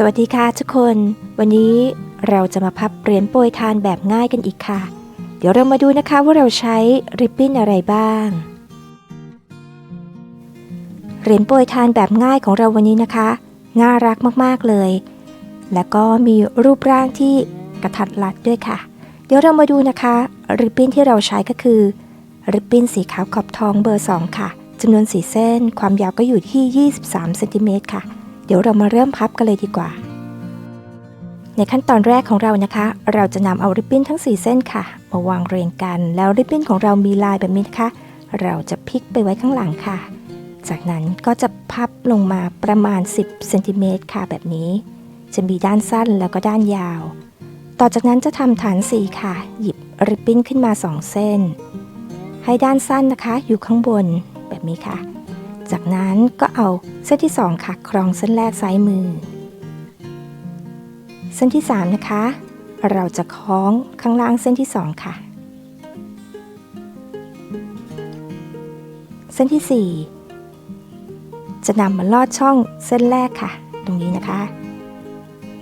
สวัสดีค่ะทุกคน วันนี้เราจะมาพับเหรียญโปรยทานแบบง่ายกันอีกค่ะ เดี๋ยวเรามาดูนะคะว่าเราใช้ริบบิ้นอะไรบ้าง เหรียญโปรยทานแบบง่ายของเราวันนี้นะคะ น่ารักมากๆเลย และก็มีรูปร่างที่กระทัดรัดด้วยค่ะ เดี๋ยวเรามาดูนะคะริบบิ้นที่เราใช้ก็คือริบบิ้นสีขาวขอบทองเบอร์ 2 ค่ะจำนวนสีเส้นความยาวก็อยู่ที่ 23เซนติเมตรค่ะ เดี๋ยวเรามาเริ่มพับกันเลยดีกว่า ในขั้นตอนแรกของเรานะคะ เราจะนำเอาริบบิ้นทั้ง 4 เส้นค่ะ มาวางเรียงกัน แล้วริบบิ้นของเรามีลายแบบนี้นะคะ เราจะพลิกไปไว้ข้างหลังค่ะ จากนั้นก็จะพับลงมาประมาณ 10เซนติเมตรค่ะแบบนี้ จะมีด้านสั้นแล้วก็ด้านยาว ต่อจากนั้นจะทำฐานสีค่ะ หยิบริบบิ้นขึ้นมา 2 เส้น ให้ด้านสั้นนะคะ อยู่ข้างบนแบบนี้ค่ะ จากนั้นก็เอาเส้นที่ 2 ค่ะ ครองเส้นแรกซ้ายมือ เส้นที่ 3 นะคะ เราจะคล้องข้างล่างเส้นที่ 2 ค่ะ เส้นที่ 4 จะนำมาลอดช่องเส้นแรกค่ะ ตรงนี้นะคะ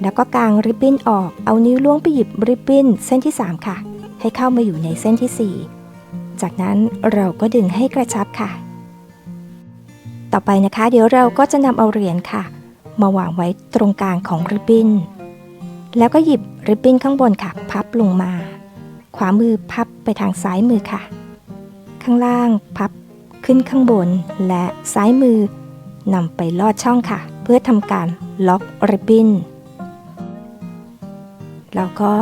แล้วก็กางริบบิ้นออก เอานิ้วล้วงไปหยิบริบบิ้นเส้นที่ 3 ค่ะ ให้เข้ามาอยู่ในเส้นที่ 4 จากนั้นเราก็ดึงให้กระชับค่ะ ต่อไปนะคะ เดี๋ยวเราก็จะนำเอาเหรียญค่ะ มาวางไว้ตรงกลางของริบบิ้น แล้วก็หยิบริบบิ้นข้างบนค่ะ พับลงมา ขวามือพับไปทางซ้ายมือค่ะ ข้างล่างพับขึ้นข้างบน และซ้ายมือนำไปลอดช่องค่ะ เพื่อทำการล็อกริบบิ้นแล้วก็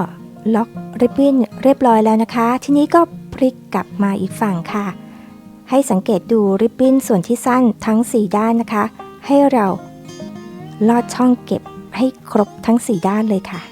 ล็อกริบบิ้นเรียบร้อยแล้วนะคะ ทีนี้ก็พลิกกลับมาอีกฝั่งค่ะ ให้สังเกตดูริบบิ้นส่วนที่สั้นทั้ง 4 ด้านนะคะ ให้เราลอดช่องเก็บให้ครบทั้ง 4 ด้านเลยค่ะ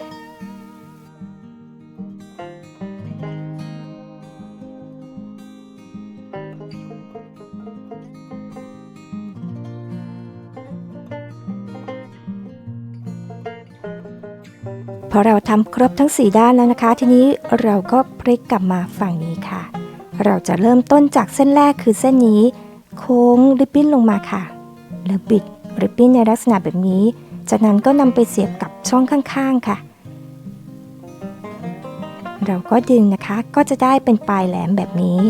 พอเราทำครบทั้ง 4 ด้านแล้วนะคะ ทีนี้เราก็พลิกกลับมาฝั่งนี้ค่ะ เราจะเริ่มต้นจากเส้นแรกคือเส้นนี้ โค้งริบบิ้นลงมาค่ะ แล้วบิดริบบิ้นในลักษณะแบบนี้ จากนั้นก็นำไปเสียบกับช่องข้างๆค่ะ เราก็ดึงนะคะก็จะได้เป็นปลายแหลมแบบนี้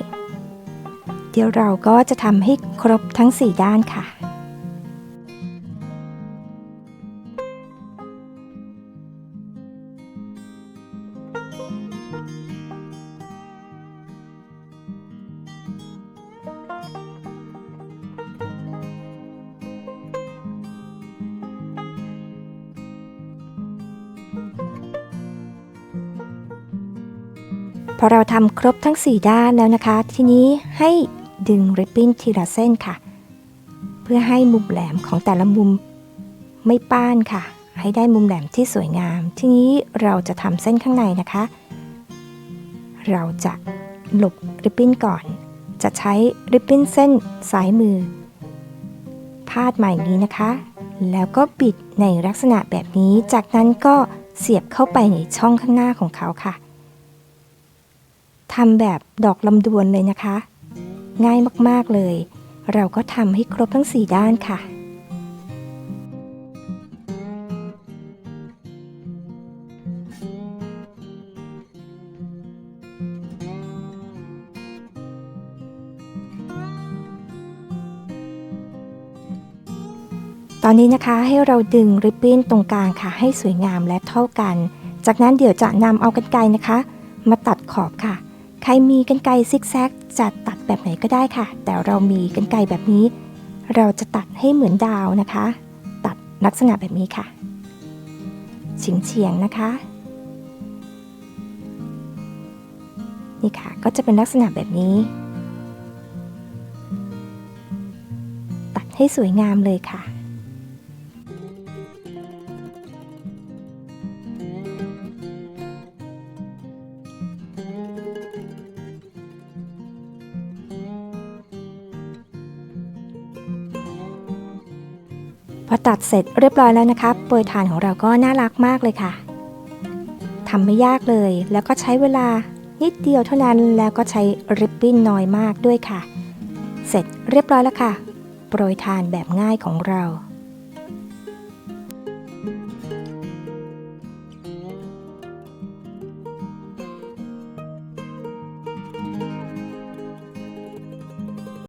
เดี๋ยวเราก็จะทำให้ครบทั้ง 4 ด้านค่ะ อเราทำครบทั้ง 4 ด้านแล้วนะคะ ทีนี้ให้ดึงริบบิ้นทีละเส้นค่ะ เพื่อให้มุมแหลมของแต่ละมุมไม่ป้านค่ะ ให้ได้มุมแหลมที่สวยงาม ทีนี้เราจะทำเส้นข้างในนะคะ เราจะหลบริบบิ้นก่อน จะใช้ริบบิ้นเส้นซ้ายมือ พาดมาอย่างนี้นะคะ แล้วก็บิดในลักษณะแบบนี้ จากนั้นก็เสียบเข้าไปในช่องข้างหน้าของเขาค่ะ ทำแบบดอกลำดวนเลยนะคะ ง่ายมากๆเลย เราก็ทำให้ครบทั้ง 4 ด้านค่ะตอนนี้นะคะให้เราดึงริบบิ้นตรงกลางค่ะ ให้สวยงามและเท่ากัน จากนั้นเดี๋ยวจะนำเอากันไกรนะคะ มาตัดขอบค่ะ ใครมีกันไกซิกแซกจะตัดแบบไหนก็ได้ค่ะ แต่เรามีกันไกแบบนี้ เราจะตัดให้เหมือนดาวนะคะ ตัดลักษณะแบบนี้ค่ะเฉียงเฉียงนะคะ นี่ค่ะก็จะเป็นลักษณะแบบนี้ ตัดให้สวยงามเลยค่ะ พอตัดเสร็จเรียบร้อยแล้วนะคะเปยฐานของเราก็น่ารักมากเลยค่ะทำไม่ยากเลย แล้วก็ใช้เวลานิดเดียวเท่านั้นแล้วก็ใช้ริบบิ้นน้อยมากด้วยค่ะ เสร็จเรียบร้อยแล้วค่ะ โปรยทานแบบง่ายของเรา